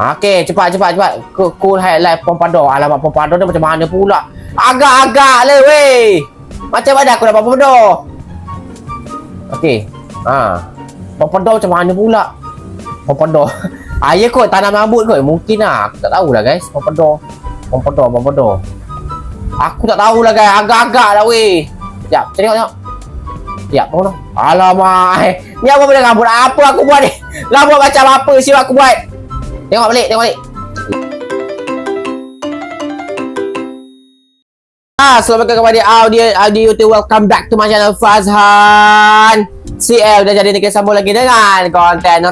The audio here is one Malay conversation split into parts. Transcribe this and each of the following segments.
Okey, cepat cepat cepat. Cool highlight pompadour. Alamak pompadour ni macam mana pula? Agak-agak le weh. Macam mana aku dapat pompadour? Okey. Ha. Pompadour macam mana pula? Pompadour. Ah, kot tanam rambut kot. Mungkin lah. Aku tak tahulah guys. Pompadour. Pompadour, pompadour. Aku tak tahulah guys. Agak-agak lah weh. Sekejap. Tengok tengok. Tunggu tunggu. Alamak. Ni apa benda rambut? Apa aku buat ni? Rambut macam apa sih aku buat? Tengok balik, tengok balik. Ah, selamat datang kepada audio audio YouTube. Welcome back to my channel Fazhan. CL dah jadi kita sambung lagi dengan konten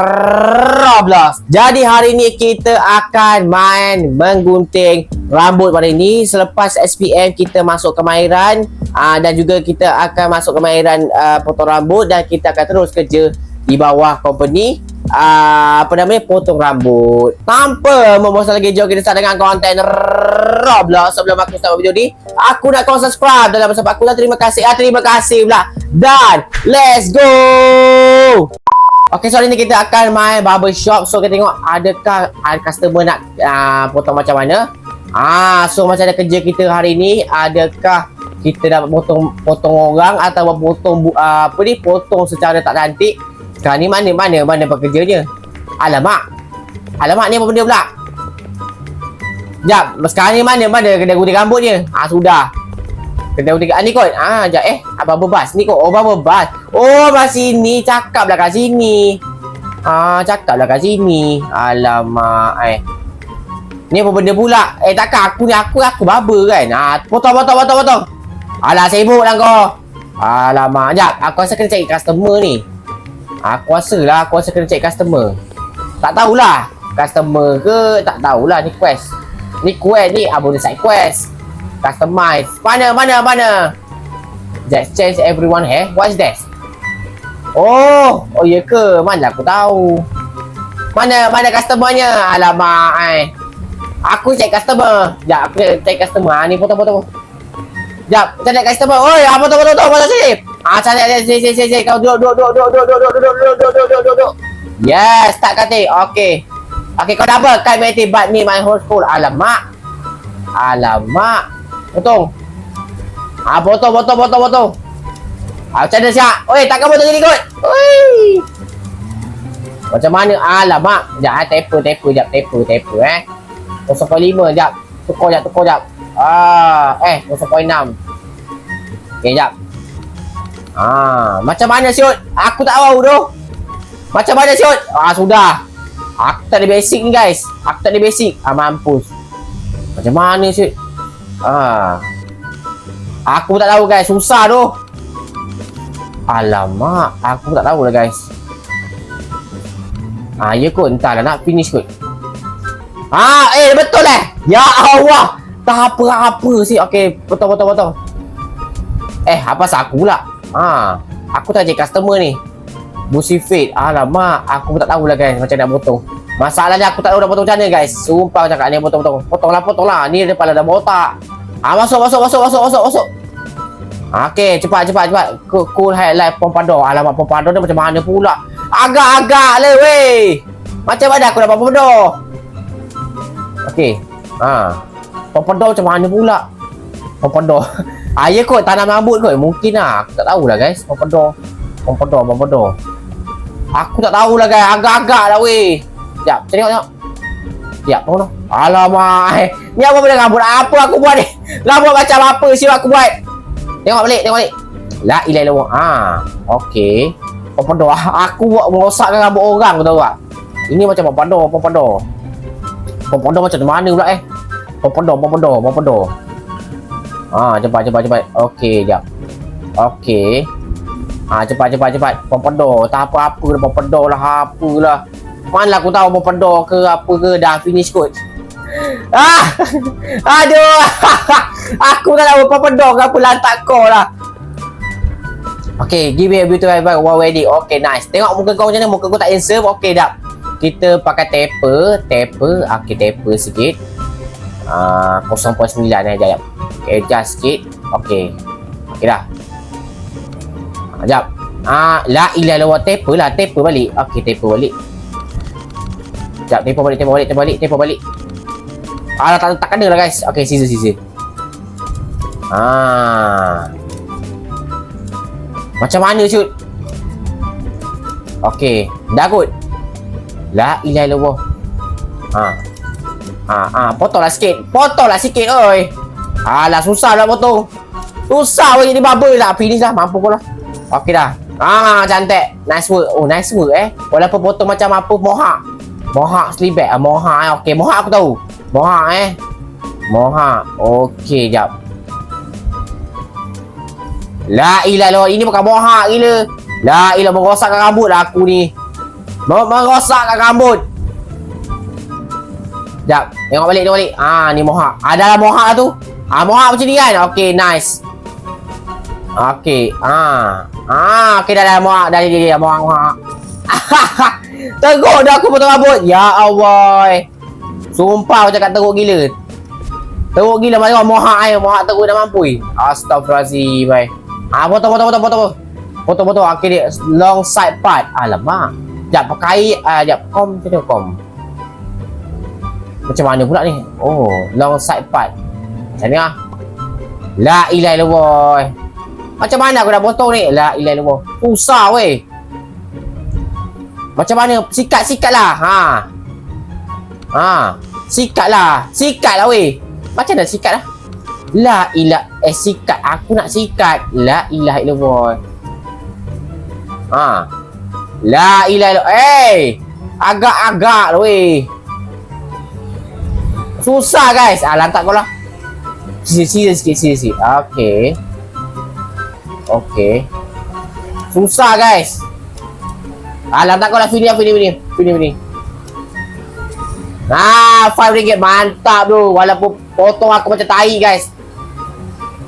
Roblox. Jadi hari ni kita akan main menggunting rambut pada ini selepas SPM kita masuk kemahiran uh, dan juga kita akan masuk kemahiran uh, potong rambut dan kita akan terus kerja di bawah company uh, apa namanya potong rambut. Tanpa membosan lagi jom kita start dengan konten Roblox. Sebelum aku start video ni, aku nak kau subscribe dalam bersama aku dan terima kasih. Ah, terima kasih pula. Dan let's go. Okay, so hari ni kita akan main barber shop. So kita tengok adakah ada customer nak uh, potong macam mana. Ah, so macam ada kerja kita hari ni, adakah kita dapat potong potong orang atau potong uh, apa ni potong secara tak cantik. Sekarang ni mana mana mana pekerjanya? Alamak. Alamak ni apa benda pula? Jap, sekarang ni mana mana kedai gunting rambutnya? Ah sudah. Kedai gunting ah ni kot. Ah jap eh, apa bebas ni kot. Oh apa bebas. Oh masih sini, cakaplah kat sini. Ah cakaplah kat sini. Alamak eh. Ni apa benda pula? Eh takkan aku ni aku aku barber kan. Ah potong potong potong potong. Alah sibuk lah kau. Alamak, jap. Aku rasa kena cari customer ni. Aku rasa lah, aku rasa kena cari customer. Tak tahulah. Customer ke, tak tahulah ni quest. Ni quest ni, ah boleh side quest. Customize. Mana, mana, mana? Just change everyone hair. What's that? Oh, oh ya ke? Mana aku tahu. Mana, mana customernya? Alamak, ai. Aku cek customer. Sekejap, aku cek customer. Ha, ni potong-potong. Sekejap, cari customer. Oi, apa potong, potong, potong, potong sini. Ah, cari, cari, sini, sini, sini. Kau duduk, duduk, duduk, duduk, duduk, duduk, duduk, duduk, duduk, duduk, duduk. Yes, start katik. Okay. Okay, kau dah apa? Kai mati but me my whole school. Alamak. Alamak. Potong. Ah, potong, potong, potong, potong. Ah, macam mana siap? Oi, takkan potong jadi kot. Oi. Macam mana? Alamak. Sekejap, eh. Taper, taper, sekejap. Taper, taper, eh. 0.5, sekejap. Tukar, sekejap, tukar, sekejap. Ah, eh, 0.6. Okay, sekejap. Ah, macam mana siut? Aku tak tahu tu. Macam mana siut? Ah, sudah. Aku tak ada basic ni guys. Aku tak ada basic. Ah, mampus. Macam mana siut? Ah. Aku tak tahu guys. Susah tu. Alamak. Aku tak tahu lah guys. Ah, ya kot. Entahlah nak finish kot. Ah, eh betul eh. Ya Allah. Tak apa-apa sih. Okey, betul. Eh, apa aku pula? Ha, aku cari customer ni. Busi fit. Alamak, aku pun tak tahulah guys macam nak potong. Masalahnya aku tak tahu nak potong macam mana guys. Sumpah cakap ni potong-potong. Potonglah, potonglah. Ni dia kepala dah botak. Ah, masuk, masuk, masuk, masuk, masuk, masuk. Okey, cepat, cepat, cepat. Cool, cool highlight pompadour. Alamak, pompadour ni macam mana pula? Agak-agak le weh. Macam mana aku dapat pompadour? Okey. Ha. Pompadour macam mana pula? Pompadour. Ah, ya kot tanam rambut kot. Mungkin lah. Aku tak tahulah guys. Pompadour. Pompadour, pompadour. Aku tak tahulah guys. Agak-agak lah weh. Saya tengok, tengok. Sekejap, tunggu tunggu. Alamak. eh. Ni apa benda rambut? Apa aku buat ni? Rambut macam apa sih aku buat? Tengok balik, tengok balik. La ilah ilah. Ah, okey. Pompadour. Aku buat merosakkan rambut orang tahu tak? Ini macam pompadour, pompadour. Pompadour macam mana pula eh? Pompadour, pompadour, pompadour. Ah, cepat cepat cepat. Okey, jap. Okey. Ah, cepat cepat cepat. Pompadour, tak apa-apa dah pompadour lah, apalah. Mana aku tahu pompadour ke apa ke dah finish kot. Ah! Aduh! aku tak tahu pompadour ke apa lantak kau lah. Okay, give me a beautiful advice while wedding. Okay, nice. Tengok muka kau macam mana? Muka kau tak handsome. Okay, dah. Kita pakai taper. Taper. Okay, taper sikit. Ah, 0.9 eh, jap. Adjust sikit. Okay. Okay dah. Ah, jap. Ah, la ilah lawa taper lah. Taper balik. Okay, taper balik. Sekejap, tempoh balik, tempoh balik, tempoh balik, tempoh balik. Alah, tak, tak kena lah guys. Okay, scissor, scissor. Ah. Macam mana shoot? Okay, dah kot. La ilaha illallah. Ha. Ha, ha, potonglah sikit. Potonglah sikit, oi. Alah, susah lah potong. Susah weh jadi bubble lah. Finish lah, mampu pun lah. Okay dah. Ah, cantik. Nice work. Oh, nice work eh. Walaupun potong macam apa, mohak. Mohak selibet. Ah, mohak eh. Okay, mohak aku tahu. Mohak eh. Mohak. Okay, jap. La ilah lo. Ini bukan mohak gila. La ilah merosakkan rambut lah aku ni. Mer- merosakkan rambut. Jap. Tengok balik, tengok balik. Ah, ni mohak. Ada lah mohak lah tu. Ah, mohak macam ni kan? Okay, nice. Okay. Ah. Ah, okay dah dah mohak. Dah dia dia mohak mohak. teruk dah aku potong rambut. Ya Allah. Sumpah aku cakap teruk gila. Teruk gila macam mohak ai, mohak teruk dah mampu. Astagfirullahalazim. Bye. Ah, potong potong potong potong. Potong potong akhir dia long side part. Alamak. Jap pakai ah jap kom mana kom. Macam mana pula ni? Oh, long side part. Macam ni ah. La ilaha illallah. Macam mana aku nak potong ni? La ilaha illallah. Susah weh. Macam mana? Sikat-sikat lah. Ha. Ha. Sikat lah. Sikat lah weh. Macam mana sikat lah? La ilah. Eh sikat. Aku nak sikat. La ilaha illallah. Ha. La ilaha illallah. Eh. Agak-agak lah weh. Susah guys. Ah, lantak kau lah. Sisi sikit, sisi sikit. Okay. Okay. Susah guys. Ah, lantak kau lah. Fini, fini, fini. Fini, fini. Ah, RM5 mantap tu. Walaupun potong aku macam tai guys.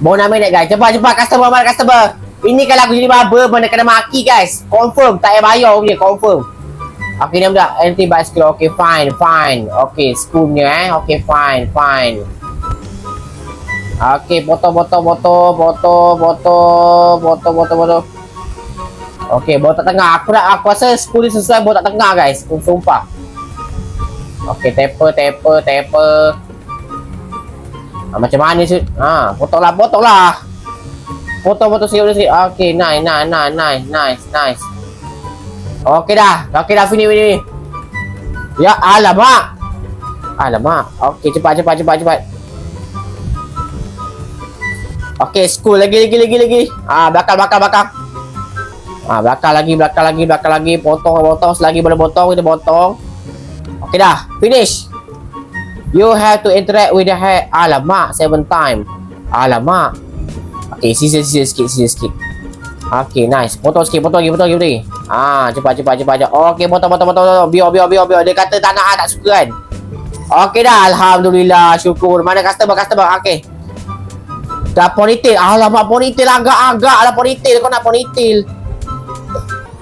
Bawa nama guys. Cepat, cepat. Customer, mana customer? Ini kalau aku jadi barber, mana kena maki guys. Confirm. Tak payah bayar punya. Confirm. Okay, ni budak. Anti bicycle. Okay, fine, fine. Okay, punya eh. Okay, fine, fine. Okay, potong, potong, potong, potong, potong, potong, potong, potong. Okay, botak tengah. Aku nak, aku rasa school ni sesuai botak tengah guys. Sumpah. Okay, taper, taper, taper. Ha, macam mana sih? Ha, potonglah, potonglah. Potong, potong sikit, sikit. Okay, nice, nice, nice, nice, nice. Okay dah. Okay dah, fini, fini, fini. Ya, alamak. Alamak. Okay, cepat, cepat, cepat, cepat. Okay, school lagi, lagi, lagi, lagi. Ah, belakang, belakang, belakang. Ah, belakang lagi, belakang lagi, belakang lagi. Potong, potong. Selagi boleh potong, kita potong. Okay dah, finish. You have to interact with the hair. Alamak, seven time. Alamak. Okay, sisa sisa sikit, sisa sikit. Okay, nice. Potong sikit, potong lagi, potong lagi, potong lagi. Ah, cepat, cepat, cepat, cepat. Okay, potong, potong, potong, potong. Biar, biar, biar, biar. Dia kata tak nak, ah, tak suka kan. Okay dah, Alhamdulillah. Syukur. Mana customer, customer. Okay. Dah ponytail. Alamak, ponytail agak-agak lah ponytail. Kau nak ponytail.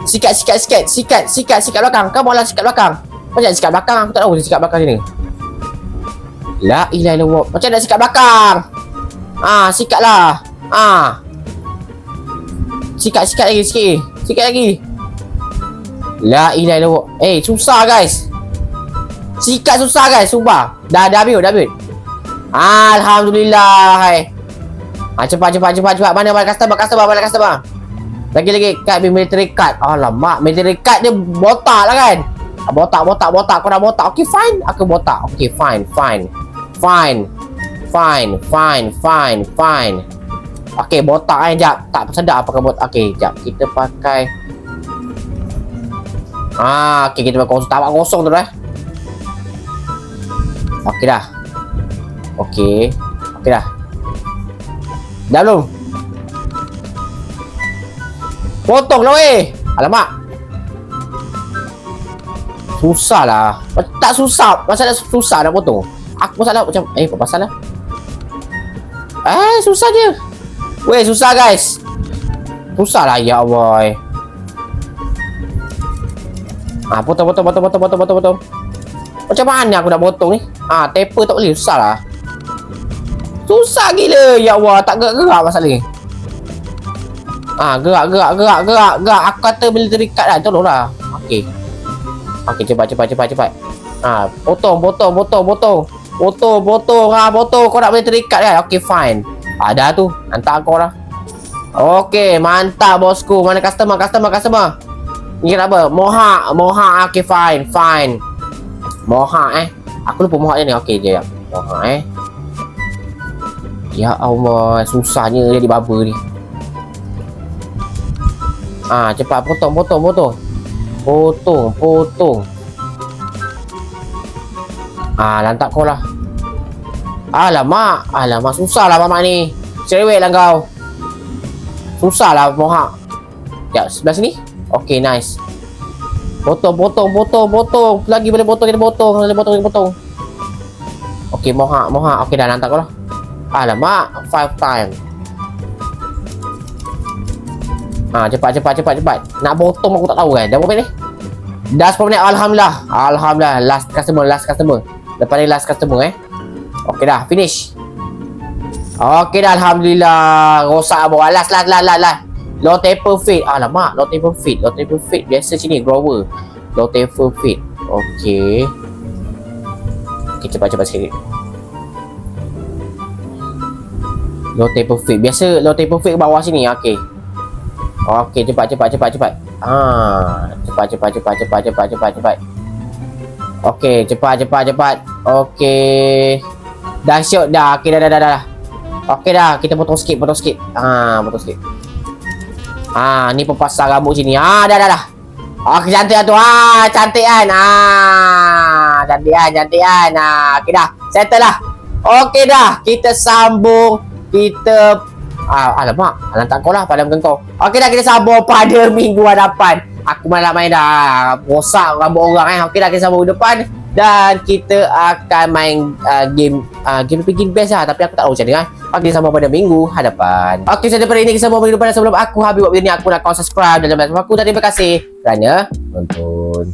Sikat, sikat, sikat. Sikat, sikat, sikat belakang. Kau malah sikat belakang. Macam sikat belakang? Aku tak tahu sikat belakang sini. La ilaha illallah. Macam nak sikat belakang? Ah, sikat lah. Ah. Sikat, sikat lagi sikit. Sikat lagi. La ilaha illallah. Eh, susah guys. Sikat susah guys, sumpah. Dah dah habis, dah habis. Alhamdulillah. Hai. Ah, cepat, cepat, cepat, cepat. Mana mana customer, customer, mana customer? Lagi lagi kad military card. Alamak, military card dia botak lah kan? Ah, Botak, botak, botak. Kau dah botak. Okay, fine. Aku botak. Okay, fine, fine. Fine. Fine, fine, fine, fine. Okay, botak kan. Jap. Tak sedap pakai botak. Okay, jap. Kita pakai... Ah, okay. Kita pakai kosong. Tapak kosong tu dah. Okay dah. Okay. Okay dah. Dah belum? Potong lah weh. Alamak. Susah lah. Tak susah. Masalah susah nak potong. Aku masalah macam eh apa pasal lah? Eh susah je. Weh susah guys. Susah lah ya eh. Ah potong potong potong potong potong potong potong. Macam mana aku nak potong ni? Ah taper tak boleh susah lah. Susah gila ya Allah tak gerak-gerak masalah ni. Ah gerak gerak gerak gerak gerak aku kata military card lah tolonglah. Okey. Okey cepat cepat cepat cepat. Ah, potong, potong, potong, potong. Potong, potong, ah, potong. Kau nak boleh terikat kan? Okay, fine. Ada tu. Hantar kau lah. Okay, mantap bosku. Mana customer, customer, customer. Ni apa? Moha, moha. Okay, fine, fine. Moha eh. Aku lupa moha dia ni. Okay, je. Moha eh. Ya Allah, susahnya jadi baba ni. Ah, cepat potong, potong, potong. Potong, potong. Ah, lantak kau lah. Alamak, alamak susah lah mamak ni. Cerewet lah kau. Susah lah mohak. Ya, sebelah sini. Okay, nice. Potong, potong, potong, potong. Lagi boleh potong, kita potong. Boleh potong, kita potong. Okay, mohak, mohak. Okay, dah lantak kau lah. Alamak, five time. Ah, cepat, cepat, cepat, cepat. Nak potong aku tak tahu kan. Dah berapa ni? Dah 10 minit. Alhamdulillah. Alhamdulillah. Last customer, last customer. Lepas ni last customer eh. Okey dah, finish. Okey dah, Alhamdulillah. Rosak bawah. Last, last, last, last, last. Low taper fit. Alamak, low taper fit. Low taper fit. Biasa sini, grower. Low taper fit. Okey. Okey, cepat, cepat sikit. Low taper fit. Biasa low taper fit bawah sini. Okey. Okey, cepat, cepat, cepat, cepat. Ah, cepat, cepat, cepat, cepat, cepat, cepat, cepat. Okey, cepat, cepat, cepat. Okey. Dah syok dah. Okey, dah, dah, dah, dah. Okey dah, kita potong sikit, potong sikit. Ah, potong sikit. Ah, ni pepasang rambut sini. Ah, dah, dah, dah. Okey, cantik lah tu. Ah, cantik kan. Ah, cantik kan, cantik kan. Ah, okey dah. Settle lah. Okey dah. Kita sambung. Kita Ah, alamak, lantak kau lah pada muka kau. Okey dah kita sambung pada minggu hadapan. Aku malah main dah rosak rambut orang eh. Okey dah kita sambung depan dan kita akan main uh, game uh, game game best lah tapi aku tak tahu macam mana. Okey sambung pada minggu hadapan. Okey so daripada ini kita sambung minggu depan sebelum aku habis buat video ni aku nak kau subscribe dan jangan lupa aku dan terima kasih kerana nonton.